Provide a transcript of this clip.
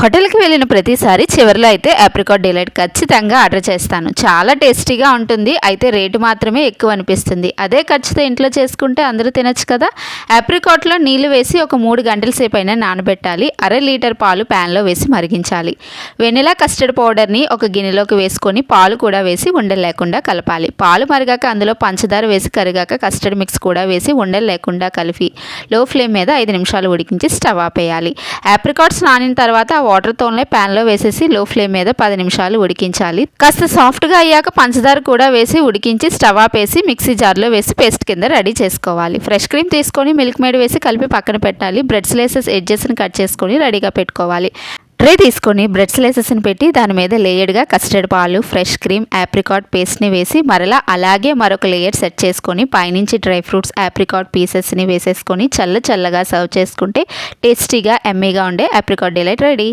హోటల్కి వెళ్ళిన ప్రతిసారి చివరిలో అయితే ఆప్రికాట్ డిలైట్ ఖచ్చితంగా ఆర్డర్ చేస్తాను. చాలా టేస్టీగా ఉంటుంది. అయితే రేటు మాత్రమే ఎక్కువ అనిపిస్తుంది. అదే ఖర్చుతో ఇంట్లో చేసుకుంటే అందరూ తినచ్చు కదా? ఆప్రికాట్లో నీళ్ళు వేసి ఒక మూడు గంటల సేపు అయినా నానబెట్టాలి. అర లీటర్ పాలు ప్యాన్లో వేసి మరిగించాలి. వెనిలా కస్టర్డ్ పౌడర్ని ఒక గిన్నెలోకి వేసుకొని పాలు కూడా వేసి ఉండలు లేకుండా కలపాలి. పాలు మరిగాక అందులో పంచదార వేసి కరిగాక కస్టర్డ్ మిక్స్ కూడా వేసి ఉండలు లేకుండా కలిపి లో ఫ్లేమ్ మీద ఐదు నిమిషాలు ఉడికించి స్టవ్ ఆపేయాలి. ఆప్రికాట్స్ నానిన తర్వాత వాటర్తోనే ప్యాన్లో వేసేసి లో ఫ్లేమ్ మీద పది నిమిషాలు ఉడికించాలి. కాస్త సాఫ్ట్గా అయ్యాక పంచదార కూడా వేసి ఉడికించి స్టవ్ ఆపేసి మిక్సీ జార్లో వేసి పేస్ట్ కింద రెడీ చేసుకోవాలి. ఫ్రెష్ క్రీమ్ తీసుకొని మిల్క్ మేడ్ వేసి కలిపి పక్కన పెట్టాలి. బ్రెడ్ స్లైసెస్ ఎడ్జెస్ని కట్ చేసుకొని రెడీగా పెట్టుకోవాలి. ట్రే తీసుకొని బ్రెడ్ స్లైసెస్ని పెట్టి దాని మీద లేయర్డ్గా కస్టర్డ్ పాలు ఫ్రెష్ క్రీమ్ యాప్రికాట్ పేస్ట్ని వేసి మరలా అలాగే మరొక లేయర్ సెట్ చేసుకొని పైనుంచి డ్రై ఫ్రూట్స్ యాప్రికాట్ పీసెస్ని వేసేసుకొని చల్ల చల్లగా సర్వ్ చేసుకుంటే టేస్టీగా ఎమ్మీగా ఉండే యాప్రికాట్ డిలైట్ రెడీ.